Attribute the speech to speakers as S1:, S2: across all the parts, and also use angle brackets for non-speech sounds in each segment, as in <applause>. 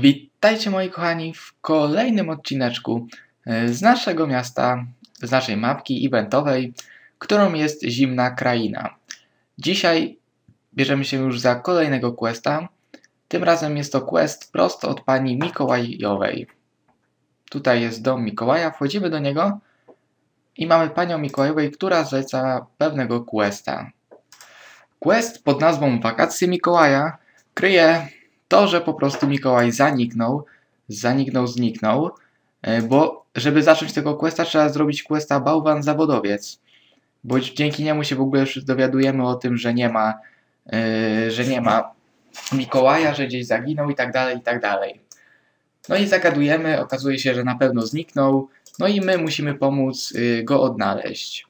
S1: Witajcie moi kochani w kolejnym odcineczku e, z naszego miasta, z naszej mapki eventowej, którą jest Zimna Kraina. Dzisiaj bierzemy się już za kolejnego questa. Tym razem jest to quest prosto od pani Mikołajowej. Tutaj jest dom Mikołaja, wchodzimy do niego i mamy panią Mikołajowej, która zleca pewnego questa. Quest pod nazwą Wakacje Mikołaja kryje to, że po prostu Mikołaj zaniknął, zaniknął, zniknął, e, bo żeby zacząć tego questa trzeba zrobić questa Bałwan Zawodowiec, bo dzięki niemu się w ogóle dowiadujemy o tym, że nie ma, yy, że nie ma Mikołaja, że gdzieś zaginął i tak dalej, i tak dalej. No i zagadujemy, okazuje się, że na pewno zniknął, no i my musimy pomóc yy, go odnaleźć.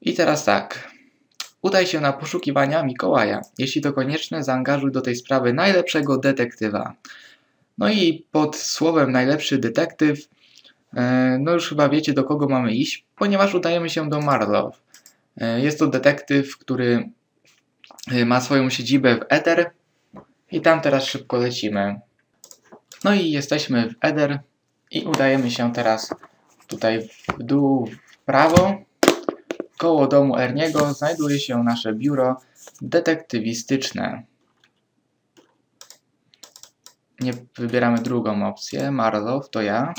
S1: I teraz tak, Udaj się na poszukiwania Mikołaja. Jeśli to konieczne, zaangażuj do tej sprawy najlepszego detektywa. No i pod słowem najlepszy detektyw, e, no już chyba wiecie do kogo mamy iść, ponieważ udajemy się do Marlow. E, jest to detektyw, który e, ma swoją siedzibę w Eder i tam teraz szybko lecimy. No i jesteśmy w Eder i udajemy się teraz tutaj w dół, w prawo. Koło domu Erniego znajduje się nasze biuro detektywistyczne. Nie wybieramy drugą opcję. Marlow to ja.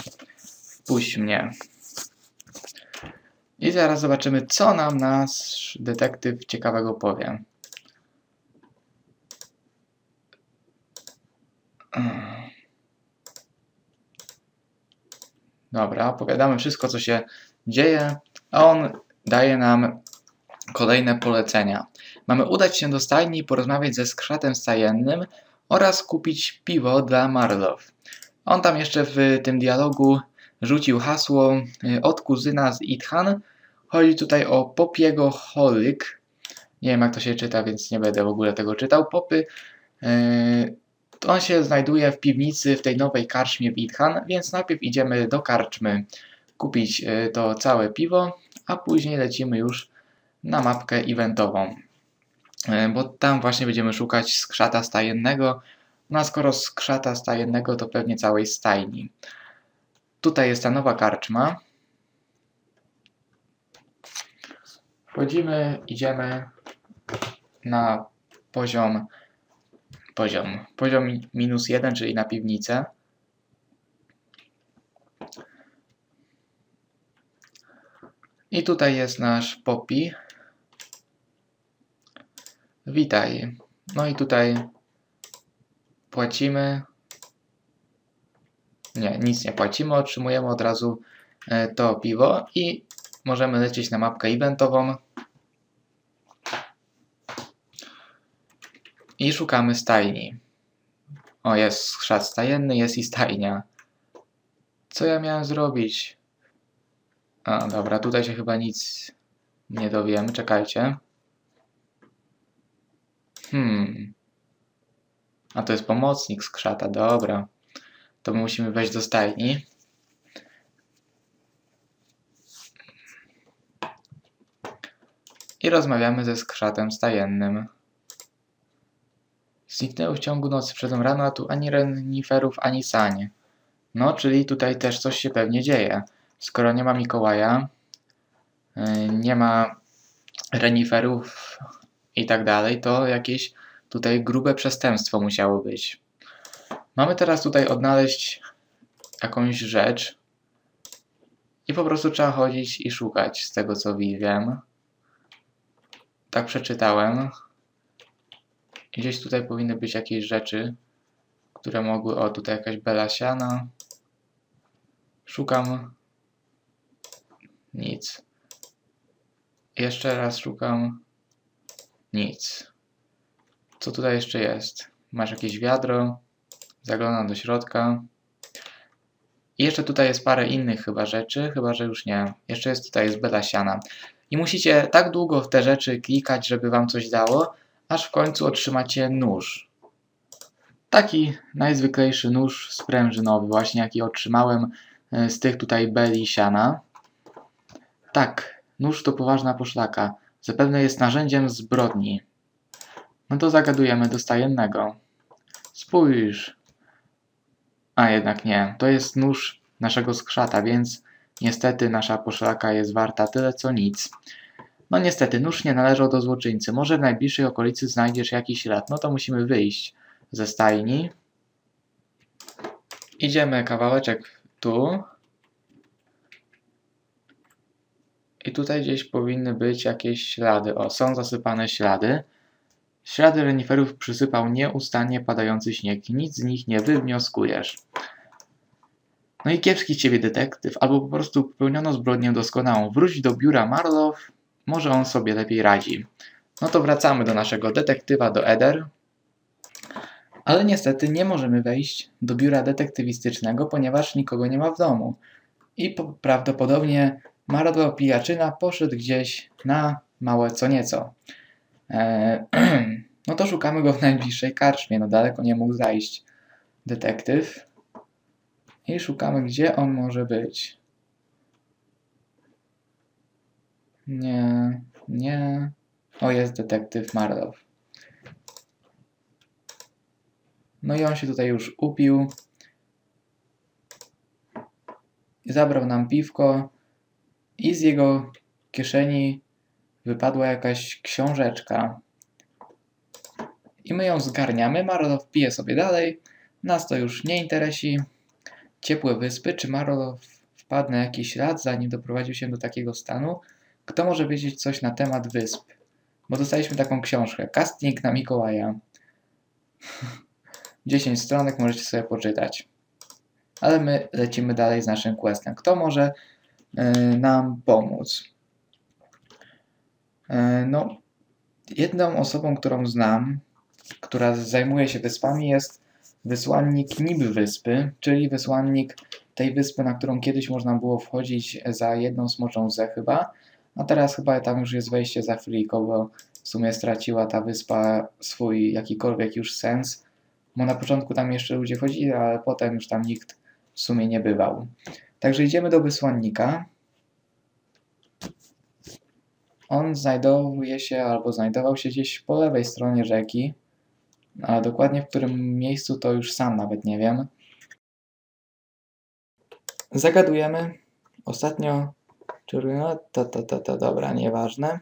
S1: Wpuść mnie. I zaraz zobaczymy, co nam nasz detektyw ciekawego powie. Dobra, opowiadamy wszystko, co się dzieje, a on daje nam kolejne polecenia. Mamy udać się do stajni i porozmawiać ze skrzatem stajennym oraz kupić piwo dla Marlow. On tam jeszcze w tym dialogu rzucił hasło y, od kuzyna z Ithan. Chodzi tutaj o Popiego Holyk. Nie wiem jak to się czyta, więc nie będę w ogóle tego czytał. Popy. Yy, on się znajduje w piwnicy w tej nowej karczmie w Ithan, więc najpierw idziemy do karczmy kupić y, to całe piwo a później lecimy już na mapkę eventową, e, bo tam właśnie będziemy szukać skrzata stajennego, no a skoro skrzata stajennego, to pewnie całej stajni. Tutaj jest ta nowa karczma. Wchodzimy, idziemy na poziom, poziom, poziom minus jeden, czyli na piwnicę. I tutaj jest nasz Poppy. Witaj. No i tutaj płacimy. Nie, nic nie płacimy, otrzymujemy od razu e, to piwo i możemy lecieć na mapkę eventową. I szukamy stajni. O, jest skrzat stajenny, jest i stajnia. Co ja miałem zrobić? A, dobra, tutaj się chyba nic nie dowiemy. Czekajcie. Hmm. A to jest pomocnik skrzata, dobra. To my musimy wejść do stajni. I rozmawiamy ze skrzatem stajennym. Zniknęły w ciągu nocy. Przed rano, a tu ani reniferów, ani sanie. No, czyli tutaj też coś się pewnie dzieje skoro nie ma Mikołaja, y, nie ma reniferów i tak dalej, to jakieś tutaj grube przestępstwo musiało być. Mamy teraz tutaj odnaleźć jakąś rzecz i po prostu trzeba chodzić i szukać z tego co wiem. Tak przeczytałem. Gdzieś tutaj powinny być jakieś rzeczy, które mogły... O, tutaj jakaś belasiana. Szukam nic. Jeszcze raz szukam. Nic. Co tutaj jeszcze jest? Masz jakieś wiadro. Zaglądam do środka. I jeszcze tutaj jest parę innych chyba rzeczy, chyba że już nie. Jeszcze jest tutaj jest bela siana. I musicie tak długo w te rzeczy klikać, żeby wam coś dało, aż w końcu otrzymacie nóż. Taki najzwyklejszy nóż sprężynowy, właśnie jaki otrzymałem e, z tych tutaj beli siana. Tak, nóż to poważna poszlaka. Zapewne jest narzędziem zbrodni. No to zagadujemy do stajennego. Spójrz, A jednak nie, to jest nóż naszego skrzata, więc niestety nasza poszlaka jest warta tyle co nic. No niestety, nóż nie należał do złoczyńcy. Może w najbliższej okolicy znajdziesz jakiś ślad. No to musimy wyjść ze stajni. Idziemy kawałeczek tu. I tutaj gdzieś powinny być jakieś ślady. O, są zasypane ślady. Ślady reniferów przysypał nieustannie padający śnieg. Nic z nich nie wywnioskujesz. No i kiepski ciebie detektyw, albo po prostu popełniono zbrodnię doskonałą. Wróć do biura Marlow, może on sobie lepiej radzi. No to wracamy do naszego detektywa, do Eder. Ale niestety nie możemy wejść do biura detektywistycznego, ponieważ nikogo nie ma w domu. I prawdopodobnie Marlow pijaczyna poszedł gdzieś na małe co nieco. Eee, <clears throat> no to szukamy go w najbliższej karczmie, no daleko nie mógł zajść detektyw. I szukamy, gdzie on może być. Nie, nie. O, jest detektyw Marlow. No i on się tutaj już upił. Zabrał nam piwko i z jego kieszeni wypadła jakaś książeczka. I my ją zgarniamy. Marlow pije sobie dalej. Nas to już nie interesi. Ciepłe wyspy. Czy Marlow wpadł na jakiś ślad, zanim doprowadził się do takiego stanu? Kto może wiedzieć coś na temat wysp? Bo dostaliśmy taką książkę. Casting na Mikołaja. <laughs> 10 stronek możecie sobie poczytać. Ale my lecimy dalej z naszym questem. Kto może nam pomóc? Yy, no, jedną osobą, którą znam, która zajmuje się wyspami, jest wysłannik Nib Wyspy, czyli wysłannik tej wyspy, na którą kiedyś można było wchodzić za jedną smoczą ze chyba. A teraz chyba tam już jest wejście za Fliko, bo w sumie straciła ta wyspa swój jakikolwiek już sens. Bo na początku tam jeszcze ludzie chodzili, ale potem już tam nikt w sumie nie bywał. Także idziemy do wysłannika. On znajduje się albo znajdował się gdzieś po lewej stronie rzeki. A dokładnie w którym miejscu to już sam nawet nie wiem. Zagadujemy. Ostatnio no, to, to, to, to, dobra, nieważne.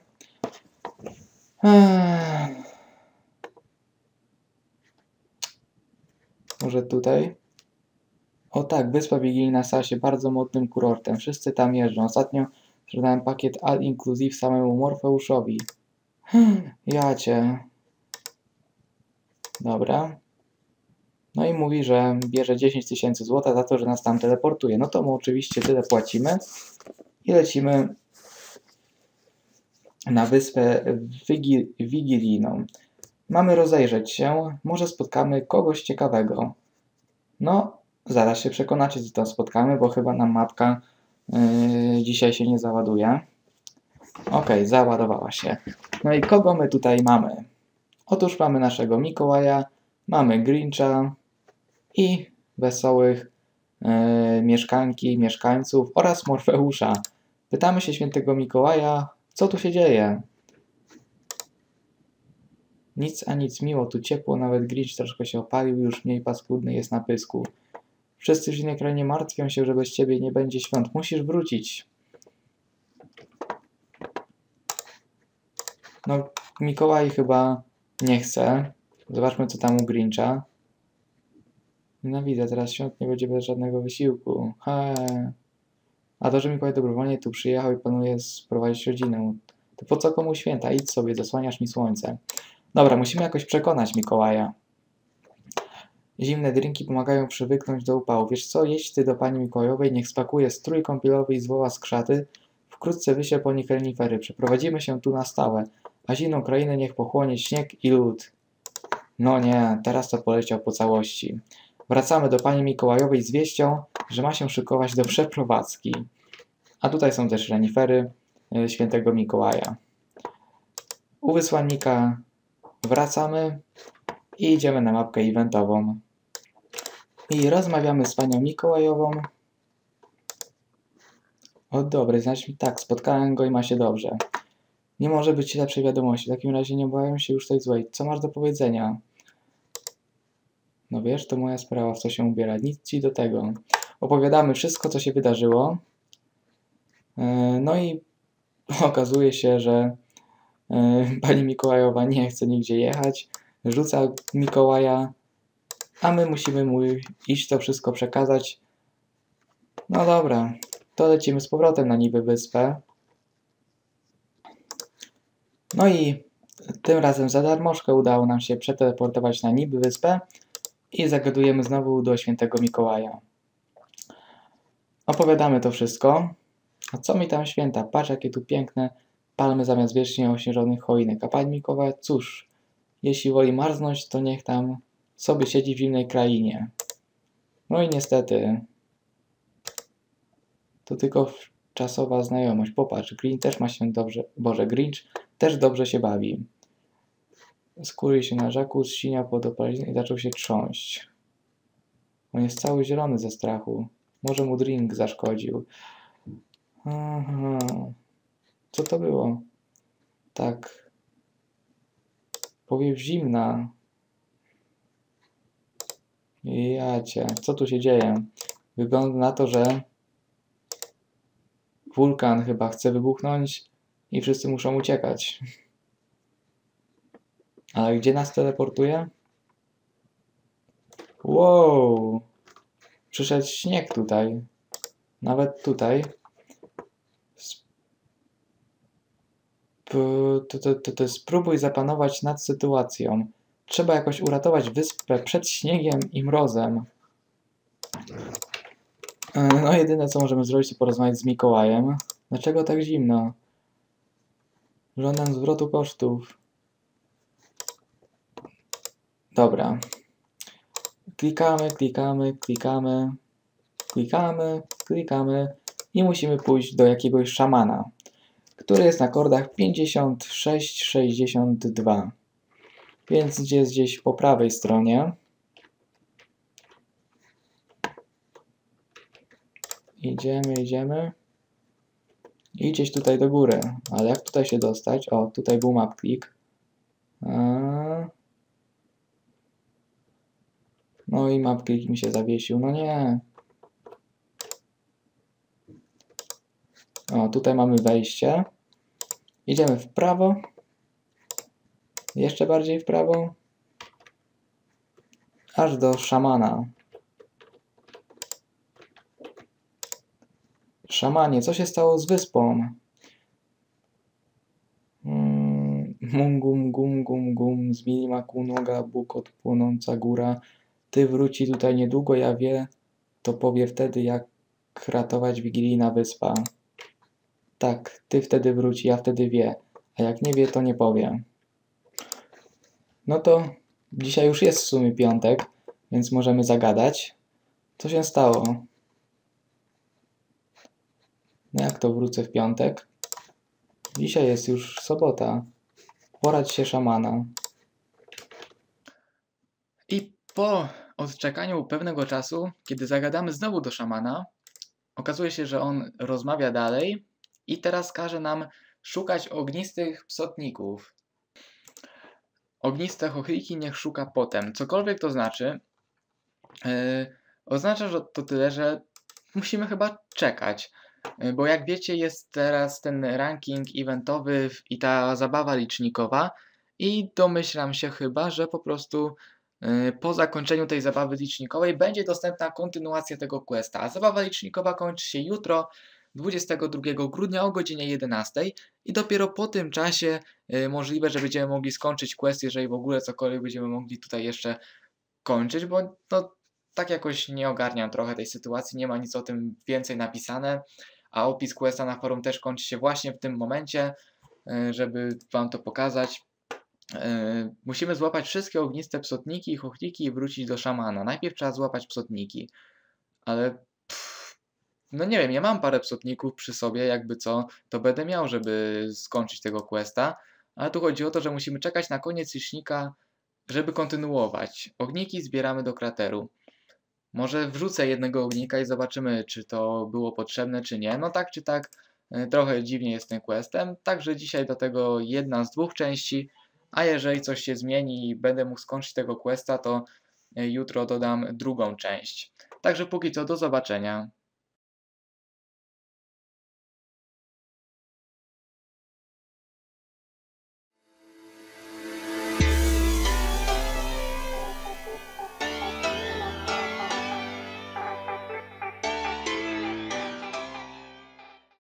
S1: Może tutaj? O tak, Wyspa Wigilijna stała się bardzo modnym kurortem. Wszyscy tam jeżdżą. Ostatnio sprzedałem pakiet All Inclusive samemu Morfeuszowi. <gasps> Ja cię. Dobra. No i mówi, że bierze 10 tysięcy złota za to, że nas tam teleportuje. No to mu oczywiście tyle płacimy i lecimy na wyspę Wigilijną. Mamy rozejrzeć się, może spotkamy kogoś ciekawego. No, zaraz się przekonacie, co tam spotkamy, bo chyba nam mapka yy, dzisiaj się nie załaduje. Ok, załadowała się. No i kogo my tutaj mamy? Otóż mamy naszego Mikołaja, mamy Grincha i wesołych yy, mieszkanki, mieszkańców oraz Morfeusza. Pytamy się świętego Mikołaja, co tu się dzieje? Nic a nic, miło, tu ciepło, nawet Grinch troszkę się opalił, już mniej paskudny jest na pysku. Wszyscy w innej krainie martwią się, że bez ciebie nie będzie świąt. Musisz wrócić. No, Mikołaj chyba nie chce. Zobaczmy, co tam u Grincha. Widzę, teraz świąt nie będzie bez żadnego wysiłku. He. A to, że Mikołaj dobrowolnie tu przyjechał i planuje sprowadzić rodzinę, to po co komu święta? Idź sobie, zasłaniasz mi słońce. Dobra, musimy jakoś przekonać Mikołaja. Zimne drinki pomagają przywyknąć do upału. Wiesz co, jedź ty do pani Mikołajowej, niech spakuje strój kąpielowy i zwoła skrzaty. Wkrótce wyśle po nich renifery. Przeprowadzimy się tu na stałe. A zimną krainę niech pochłonie śnieg i lód. No nie, teraz to poleciał po całości. Wracamy do pani Mikołajowej z wieścią, że ma się szykować do przeprowadzki. A tutaj są też renifery y, świętego Mikołaja. U wysłannika wracamy i idziemy na mapkę eventową. I rozmawiamy z panią Mikołajową. O dobry, znaczy tak, spotkałem go i ma się dobrze. Nie może być lepszej wiadomości. W takim razie nie obawiam się już tej złej. Co masz do powiedzenia? No wiesz, to moja sprawa, w co się ubiera. Nic ci do tego. Opowiadamy wszystko, co się wydarzyło. E, no i <laughs> okazuje się, że e, pani Mikołajowa nie chce nigdzie jechać, rzuca Mikołaja, a my musimy mu iść to wszystko przekazać. No dobra, to lecimy z powrotem na niby wyspę. No i tym razem za darmożkę udało nam się przeteleportować na niby wyspę i zagadujemy znowu do świętego Mikołaja. Opowiadamy to wszystko. A co mi tam święta? Patrz jakie tu piękne palmy zamiast wiecznie ośnieżonych choinek. A pani Mikołaj, cóż, jeśli woli marznąć, to niech tam sobie siedzi w zimnej krainie. No i niestety, to tylko czasowa znajomość. Popatrz, Green też ma się dobrze, Boże, Grinch też dobrze się bawi. Skóry się na żaku, zsinia pod opalizną i zaczął się trząść. On jest cały zielony ze strachu. Może mu drink zaszkodził. Aha. Co to było? Tak. Powiew zimna. Jacie, co tu się dzieje? Wygląda na to, że wulkan chyba chce wybuchnąć i wszyscy muszą uciekać. Ale gdzie nas teleportuje? Wow! Przyszedł śnieg tutaj. Nawet tutaj. To, to, to, to spróbuj zapanować nad sytuacją. Trzeba jakoś uratować wyspę przed śniegiem i mrozem. E, no jedyne co możemy zrobić to porozmawiać z Mikołajem. Dlaczego tak zimno? Żądam zwrotu kosztów. Dobra. Klikamy, klikamy, klikamy, klikamy, klikamy i musimy pójść do jakiegoś szamana, który jest na kordach 56-62. Więc jest gdzieś po prawej stronie. Idziemy, idziemy. I gdzieś tutaj do góry. Ale jak tutaj się dostać? O, tutaj był map click. No i map click mi się zawiesił. No nie. O, tutaj mamy wejście. Idziemy w prawo. Jeszcze bardziej w prawo. Aż do szamana. Szamanie, co się stało z wyspą? Mm, mungum, gum, gum, gum, z milimaku noga, bukot, płonąca góra. Ty wróci tutaj niedługo, ja wie, to powie wtedy, jak ratować wigilijna wyspa. Tak, ty wtedy wróci, ja wtedy wie, a jak nie wie, to nie powie. No to dzisiaj już jest w sumie piątek, więc możemy zagadać. Co się stało? No jak to wrócę w piątek? Dzisiaj jest już sobota. Poradź się szamana. I po odczekaniu pewnego czasu, kiedy zagadamy znowu do szamana, okazuje się, że on rozmawia dalej i teraz każe nam szukać ognistych psotników. Ogniste chochliki niech szuka potem. Cokolwiek to znaczy, yy, oznacza że to tyle, że musimy chyba czekać. Yy, bo jak wiecie, jest teraz ten ranking eventowy i ta zabawa licznikowa, i domyślam się chyba, że po prostu yy, po zakończeniu tej zabawy licznikowej będzie dostępna kontynuacja tego questa. A zabawa licznikowa kończy się jutro, 22 grudnia o godzinie 11 i dopiero po tym czasie y, możliwe, że będziemy mogli skończyć quest, jeżeli w ogóle cokolwiek będziemy mogli tutaj jeszcze kończyć, bo no, tak jakoś nie ogarniam trochę tej sytuacji, nie ma nic o tym więcej napisane, a opis questa na forum też kończy się właśnie w tym momencie, y, żeby Wam to pokazać. Y, musimy złapać wszystkie ogniste psotniki i chochliki i wrócić do szamana. Najpierw trzeba złapać psotniki, ale no nie wiem, ja mam parę psotników przy sobie, jakby co, to będę miał, żeby skończyć tego questa, ale tu chodzi o to, że musimy czekać na koniec licznika, żeby kontynuować. Ogniki zbieramy do krateru. Może wrzucę jednego ognika i zobaczymy, czy to było potrzebne, czy nie. No tak czy tak, e, trochę dziwnie jest tym questem, także dzisiaj do tego jedna z dwóch części, a jeżeli coś się zmieni i będę mógł skończyć tego questa, to jutro dodam drugą część. Także póki co do zobaczenia.